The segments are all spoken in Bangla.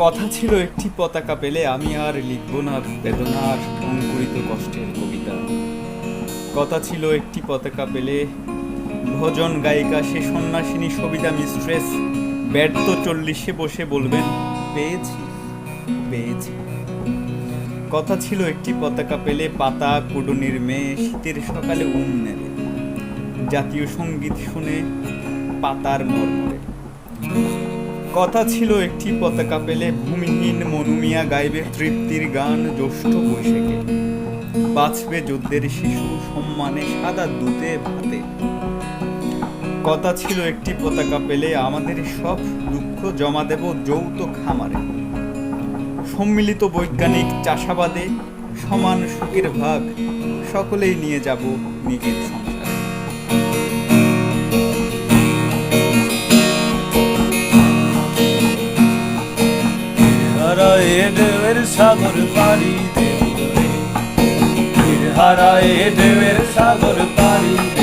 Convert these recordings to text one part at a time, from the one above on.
কথা ছিল একটি পতাকা পেলে আমি আর লিখব না বেদনার অঙ্কুরিত কষ্টের কবিতা। কথা ছিল একটি পতাকা পেলে ভজন গায়িকা সে সন্ন্যাসিনী সবিতা মিস্ট্রেস ব্যর্থ চল্লিশে বসে বলবেন, পেয়েছি পেয়েছি। কথা ছিল একটি পতাকা পেলে পাতা, কুডুনির মেয়ে শীতের সকালে উম নেবে। জাতীয় সংগীত শুনে পাতার মর্মরে কথা ছিল একটি পতাকা পেলে ভূমিহীন মনুমিয়া গাইবে তৃপ্তির গান জ্যৈষ্ঠ বৈশাখে। বাঁচবে যুদ্ধের শিশু সম্মানে সাদা দুধে ভাতে। কথা ছিল একটি পতাকা পেলে আমাদের সব দুঃখ জমা দেব যৌথ খামারে। সম্মিলিত বৈজ্ঞানিক চাষাবাদে সমান সুখের ভাগ সকলেই নিয়ে যাব নিজের ঢেউয়ের সাগর পাড়ি দেব হারায় ঢেউয়ের সাগর পাড়ি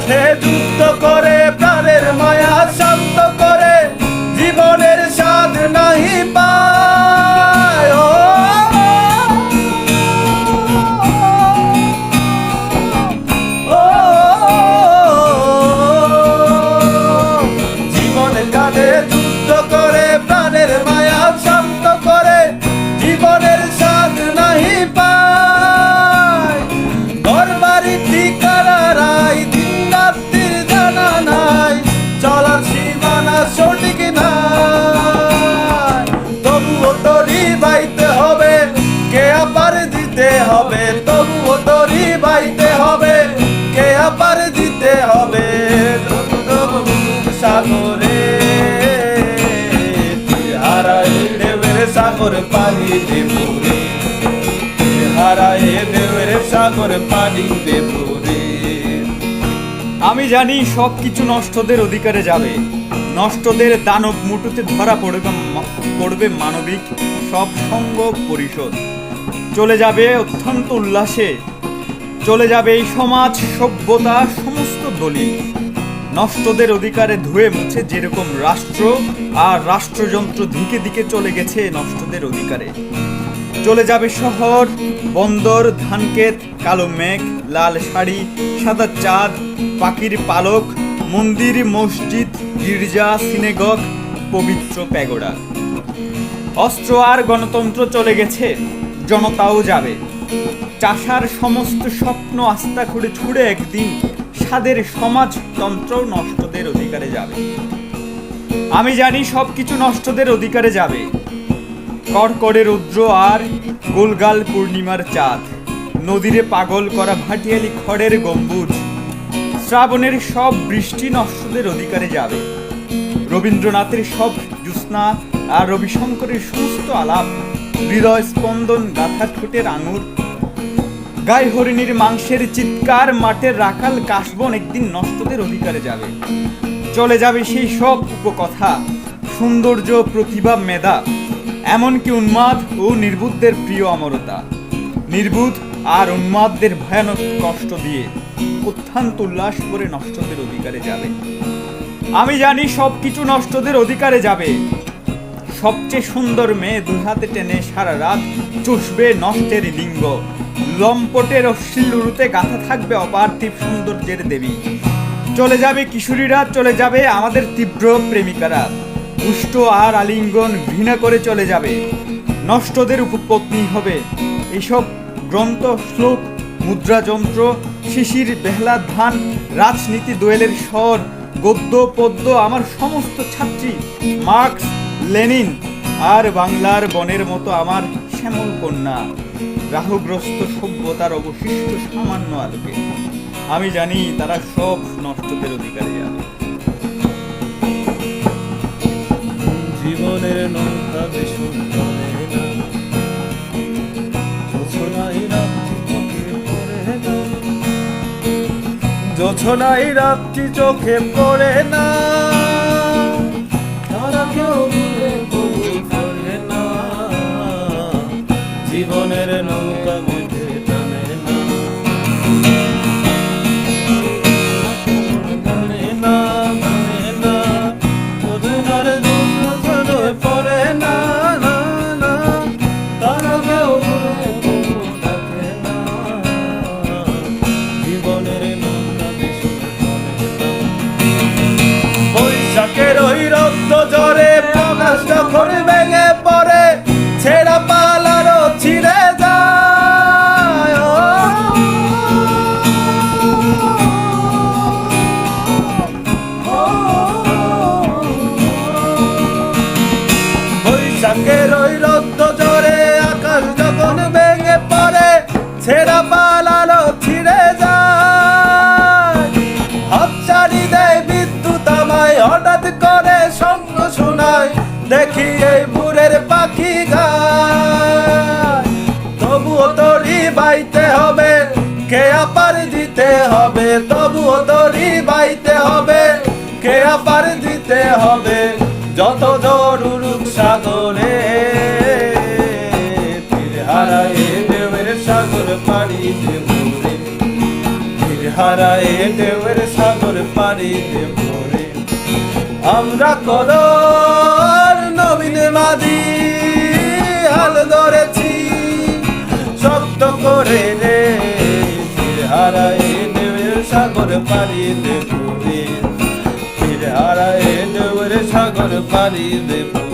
কাঠে যুক্ত করে সাগর পানি দেবো রে। হারায় সাগর পানি আমি জানি সব কিছু নষ্টদের অধিকারে যাবে। নষ্টদের দানব মুটুতে ধরা পড়বে পড়বে মানবিক সব সঙ্গ পরিষদ চলে যাবে অত্যন্ত উল্লাসে। চলে যাবে এই সমাজ, সভ্যতা, সমস্ত দলিল। নষ্টদের অধিকারে ধুয়ে মুছে যেরকম রাষ্ট্র আর রাষ্ট্রযন্ত্র দিকে দিকে চলে গেছে নষ্টদের অধিকারে। চলে যাবে শহর, বন্দর, ধানক্ষেত, কালো মেঘ, লাল শাড়ি, সাদা চাঁদ, পাখির পালক, মন্দির, মসজিদ, গির্জা, সিনেগগ, পবিত্র প্যাগোডা। অস্ত্র আর গণতন্ত্র চলে গেছে, জনতাও যাবে। চাষার সমস্ত স্বপ্ন আস্থা করে ছুড়ে একদিন স্বাদের সমাজতন্ত্র নষ্টদের অধিকারে যাবে। আমি জানি সব কিছু নষ্টদের অধিকারে যাবে। কড়কড়ে রৌদ্র আর গোলগাল পূর্ণিমার চাঁদ। নদীরে পাগল করা ভাটিয়ালি খড়ের গম্বুজ। শ্রাবণের সব বৃষ্টি নষ্টদের অধিকারে যাবে। রবীন্দ্রনাথের সব জ্যোৎস্না আর রবিশঙ্করের সমস্ত আলাপ, হৃদয় স্পন্দন গাথা ঠোঁটের আঙুর গায়ে হরিণীর মাংসের চিৎকার মাঠের রাখাল কাশবন একদিন নষ্টদের অধিকারে যাবে। চলে যাবে সেই সব উপকথা, সৌন্দর্য, প্রতিভা, মেধা, এমনকি উন্মাদ ও নির্বুদ্ধের প্রিয় অমরতা। নির্বুধ আর উন্মাদদের ভয়ানক কষ্ট দিয়ে অত্যন্ত উল্লাস করে নষ্টদের অধিকারে যাবে। আমি জানি সব কিছু নষ্টদের অধিকারে যাবে। সবচেয়ে সুন্দর মেয়ে দুই হাতে টেনে সারা রাত চুষবে নষ্টের লিঙ্গ। লম্পটের অশ্লীলুরুতে গাথা থাকবে অপার্থিব সৌন্দর্যের দেবী। চলে যাবে কিশোরীরা, চলে যাবে আমাদের তীব্র প্রেমিকারা। পুষ্ট আর আলিঙ্গন ঘৃণা করে চলে যাবে। নষ্টদের উপপত্নী হবে। এইসব গ্রন্থ, শ্লোক মুদ্রাযন্ত্র শিশির, বেহলা, ধান, রাজনীতি, দোয়েলের স্বর, গদ্য, পদ্য, আমার সমস্ত ছাত্রী, মার্কস, লেনিন আর বাংলার বনের মতো আমার শ্যামল কন্যা, রাহুগ্রস্ত সভ্যতার অবশিষ্ট সামান্য আলোকে। আমি জানি তারা সব নষ্টদের অধিকারী জীবন জীবনের নৌকা চলে জোছনাই রাত্রি চোখে পড়ে না। জীবনের নৌকা ছেঁড়া পালারও ছিঁড়ে যায়। দেয় বিদ্যুৎ আমায়, হঠাৎ করে সঙ্গ শোনায়, দেখি এই ভুরের পাখি গায়। তবুও তরি বাইতে হবে, কে আপার দিতে হবে? তবুও তরি বাইতে হবে, কে আপার দিতে হবে? হারায় ঢেউয়ের সাগর পাড়ি দেবরে আমরা করর নবীন মাদি হাল ধরেছি, শক্ত করে রে হারায় ঢেউয়ের সাগর পাড়ি দেবরে তীর হারায় ঢেউয়ের সাগর পাড়ি দেবরে